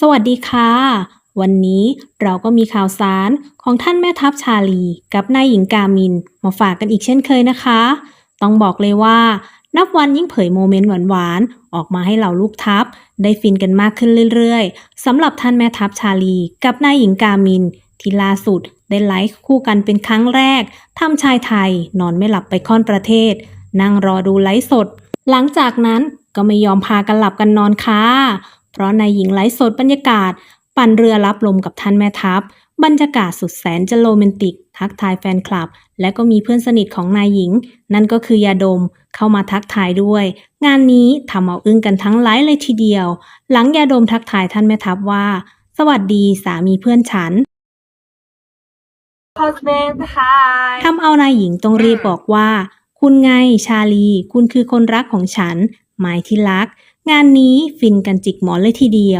สวัสดีค่ะ วันนี้เราก็มีข่าวสารของท่านแม่ทัพชาลี กับนายหญิงกามิน มาฝากกันอีกเช่นเคยนะคะ ต้องบอกเลยว่า นับวันยิ่งเผยโมเมนต์หวานๆ ออกมาให้เหล่าลูกทัพ ได้ฟินกันมากขึ้นเรื่อยๆสำหรับท่านแม่ทัพชาลี กับนายหญิงกามิน ที่ล่าสุดได้ไลฟ์คู่กันเป็นครั้งแรกทำชายไทย นอนไม่หลับไปค่อนประเทศ นั่งรอดูไลฟ์สด หลังจากนั้นก็ไม่ยอมพากันหลับกันนอนค่ะ เพราะนายหญิงไลฟ์สดบรรยากาศ ปั่นเรือรับลมกับท่านแม่ทัพ บรรยากาศสุดแสนจะโรแมนติก ทักทายแฟนคลับ และก็มีเพื่อนสนิทของนายหญิง นั่นก็คือยาดมเข้ามาทักทายด้วย งานนี้ทำเอาอึ้งกันทั้งไลฟ์เลยทีเดียว หลังยาดมทักทายท่านแม่ทัพว่า สวัสดีสามีเพื่อนฉัน husband hi ทำเอานายหญิงต้องรีบบอกว่า คุณไงชาลี คุณคือคนรักของฉัน หมายที่รัก งานนี้ฟินกันจิกหมอนเลยทีเดียว